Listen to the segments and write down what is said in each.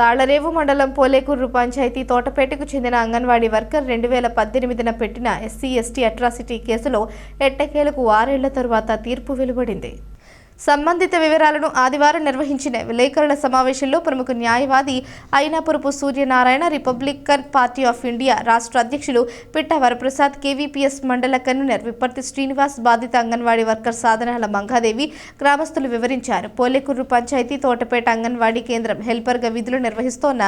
తాళ్ళరేవు మండలం పోలేకూరు పంచాయతీ తోటపేటకు చెందిన అంగన్వాడీ వర్కర్ రెండు వేల పద్దెనిమిదిన పెట్టిన ఎస్సీ ఎస్టీ అట్రాసిటీ కేసులో ఎట్టకేలకు ఆరేళ్ళ తరువాత తీర్పు వెలువడింది. సంబంధిత వివరాలను ఆదివారం నిర్వహించిన విలేకరుల సమావేశంలో ప్రముఖ న్యాయవాది Ainapurapu Suryanarayana Republican party of India రాష్ట్ర అధ్యక్షులు పిట్ట వరప్రసాద్ కేవీపీఎస్ మండల కన్వీనర్ విప్పర్తి శ్రీనివాస్ బాధిత అంగన్వాడీ వర్కర్ సాధనాల మంగాదేవి గ్రామస్తులు వివరించారు. పోలేకూరు పంచాయతీ తోటపేట అంగన్వాడీ కేంద్రం హెల్పర్గా విధులు నిర్వహిస్తోన్న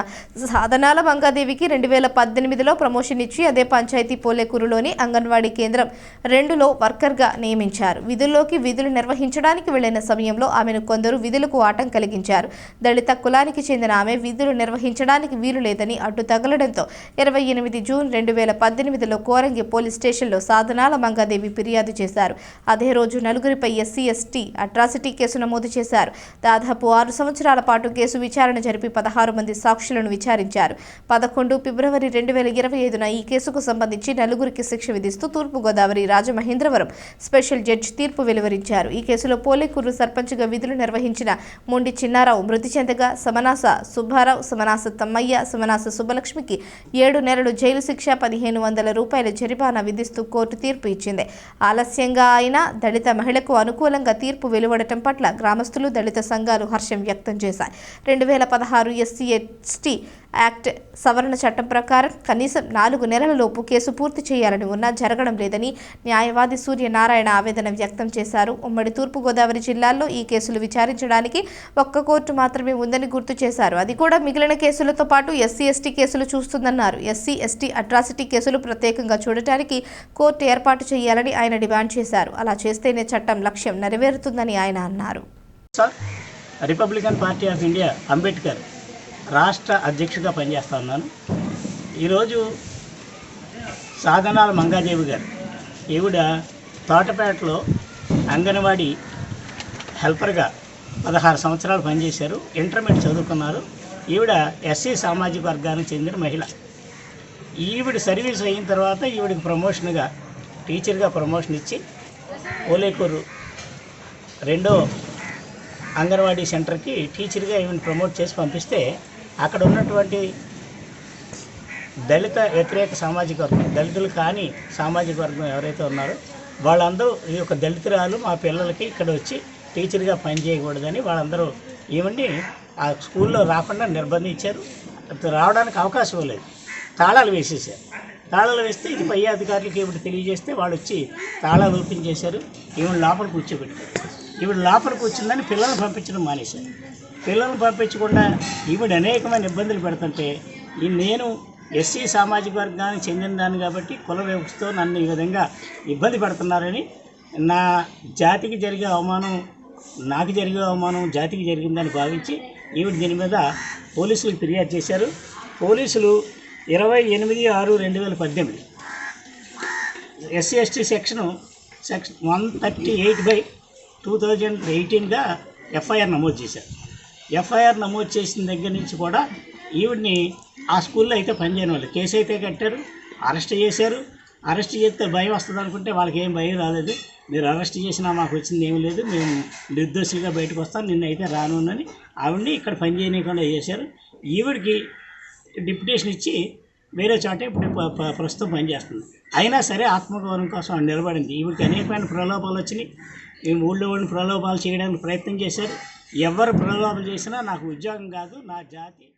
సాధనాల మంగాదేవికి రెండు వేల పద్దెనిమిదిలో ప్రమోషన్ ఇచ్చి అదే పంచాయతీ పోలేకూరులోని అంగన్వాడీ కేంద్రం రెండులో వర్కర్గా నియమించారు. విధుల్లోకి విధులు నిర్వహించడానికి వెళ్ళిన సమయంలో ఆమెను కొందరు విధులకు ఆటం కలిగించారు. దళిత కులానికి చెందిన ఆమె విధులు నిర్వహించడానికి వీలు లేదని అడ్డు తగలడంతో ఇరవై ఎనిమిది జూన్ రెండు వేల పద్దెనిమిదిలో కోరంగి పోలీస్ స్టేషన్లో సాధనాల మంగాదేవి ఫిర్యాదు చేశారు. అదే రోజు నలుగురిపై ఎస్సీ ఎస్టీ అట్రాసిటీ కేసు నమోదు చేశారు. దాదాపు ఆరు సంవత్సరాల పాటు కేసు విచారణ జరిపి పదహారు మంది సాక్షులను విచారించారు. పదకొండు ఫిబ్రవరి రెండు వేల ఇరవై ఐదున ఈ కేసుకు సంబంధించి నలుగురికి శిక్ష విధిస్తూ తూర్పుగోదావరి రాజమహేంద్రవరం స్పెషల్ జడ్జి తీర్పు వెలువరించారు. ఈ కేసులో పోలేకూరు సర్పంచ్గా విధులు నిర్వహించిన మొండి చిన్నారావు మృతి చెందగా సమనాస సుబ్బారావు సమనాస తమ్మయ్య సమనాస సుబ్బలక్ష్మికి ఏడు నెలలు జైలు శిక్ష పదిహేను వందల రూపాయల జరిమానా విధిస్తూ కోర్టు తీర్పు ఇచ్చింది. ఆలస్యంగా ఆయన దళిత మహిళకు అనుకూలంగా తీర్పు వెలువడటం పట్ల గ్రామస్తులు దళిత సంఘాలు హర్షం వ్యక్తం చేశాయి. రెండు వేల పదహారు ఎస్సీ ఎస్టీ యాక్ట్ సవరణ చట్టం ప్రకారం కనీసం నాలుగు నెలల లోపు కేసు పూర్తి చేయాలని ఉన్నా జరగడం లేదని న్యాయవాది సూర్యనారాయణ ఆవేదన వ్యక్తం చేశారు. ఉమ్మడి తూర్పుగోదావరి జిల్లాల్లో ఈ కేసులు విచారించడానికి ఒక్క కోర్టు మాత్రమే ఉందని గుర్తు చేశారు. అది కూడా మిగిలిన కేసులతో పాటు ఎస్సీ ఎస్టీ కేసులు చూస్తుందన్నారు. ఎస్సీ ఎస్టీ అట్రాసిటీ కేసులు ప్రత్యేకంగా చూడటానికి కోర్టు ఏర్పాటు చేయాలని ఆయన డిమాండ్ చేశారు. అలా చేస్తేనే చట్టం లక్ష్యం నెరవేరుతుందని ఆయన అన్నారు. Republican party of India Ambedkar రాష్ట్ర అధ్యక్షుడిగా పనిచేస్తూ ఉన్నాను. ఈరోజు సాధనాల మంగాదేవి గారు ఈవిడ తోటపేటలో అంగన్వాడీ హెల్పర్గా పదహారు సంవత్సరాలు పనిచేశారు ఇంటర్మీడియట్ చదువుకున్నారు. ఈవిడ ఎస్సీ సామాజిక వర్గానికి చెందిన మహిళ. ఈవిడ సర్వీస్ అయిన తర్వాత ఈవిడికి ప్రమోషన్గా టీచర్గా ప్రమోషన్ ఇచ్చి ఓలేకూరు రెండో అంగన్వాడీ సెంటర్కి టీచర్గా ఈవిని ప్రమోట్ చేసి పంపిస్తే అక్కడ ఉన్నటువంటి దళిత వ్యతిరేక సామాజిక వర్గం దళితులు కాని సామాజిక వర్గం ఎవరైతే ఉన్నారో వాళ్ళందరూ ఈ యొక్క దళితురాలు మా పిల్లలకి ఇక్కడ వచ్చి టీచర్గా పనిచేయకూడదని వాళ్ళందరూ ఈవెండి ఆ స్కూల్లో రాకుండా నిర్బంధించారు. రావడానికి అవకాశం లేదు. తాళాలు వేసేసారు తాళాలు వేస్తే ఇది పై అధికారులకి ఇప్పుడు తెలియజేస్తే వాళ్ళు వచ్చి తాళాలు ఓపెన్ చేశారు. ఈవిడ లోపల కూర్చోబెట్టారు. ఈవిడ లోపల కూర్చుందని పిల్లల్ని పంపించడం మానేశారు. పిల్లలను పంపించకుండా ఈవిడ అనేకమైన ఇబ్బందులు పెడుతుంటే ఈ నేను ఎస్సీ సామాజిక వర్గానికి చెందిన దాన్ని కాబట్టి కుల వ్యవస్థతో నన్ను ఈ విధంగా ఇబ్బంది పెడుతున్నారని నా జాతికి జరిగే అవమానం నాకు జరిగే అవమానం జాతికి జరిగిందని భావించి ఈవిడ దీని మీద పోలీసులకు ఫిర్యాదు చేశారు. పోలీసులు ఇరవై ఎనిమిది ఆరు రెండు వేల పద్దెనిమిది SC ST section section one thirty eight by two thousand ఎయిటీన్గా FIR నమోదు చేశారు. ఎఫ్ఐఆర్ నమోదు చేసిన దగ్గర నుంచి కూడా ఈవిడ్ని ఆ స్కూల్లో అయితే పనిచేయని వాళ్ళు. కేసు అయితే కట్టారు అరెస్ట్ చేశారు. అరెస్ట్ చేస్తే భయం వస్తుంది అనుకుంటే వాళ్ళకి ఏం భయం రాలేదు. మీరు అరెస్ట్ చేసినా మాకు వచ్చింది ఏమీ లేదు. మేము నిర్దోషులుగా బయటకు వస్తాం. నిన్న అయితే రాను అని ఆవిడ్ని ఇక్కడ పనిచేయనీయకుండా చేశారు. ఈవిడికి డిప్యుటేషన్ ఇచ్చి వేరే చోట ఇప్పుడు ప్రస్తుతం పనిచేస్తుంది అయినా సరే ఆత్మగౌరవం కోసం ఆవిడ నిలబడింది. ఈవిడికి అనేకమైన ప్రలోభాలు వచ్చినాయి. మేము ఊళ్ళో వాళ్ళని ప్రలోభాలు చేయడానికి ప్రయత్నం చేశారు. ఎవరు ప్రలోభం చేసినా నాకు ఉద్యోగం కాదు నా జాతి.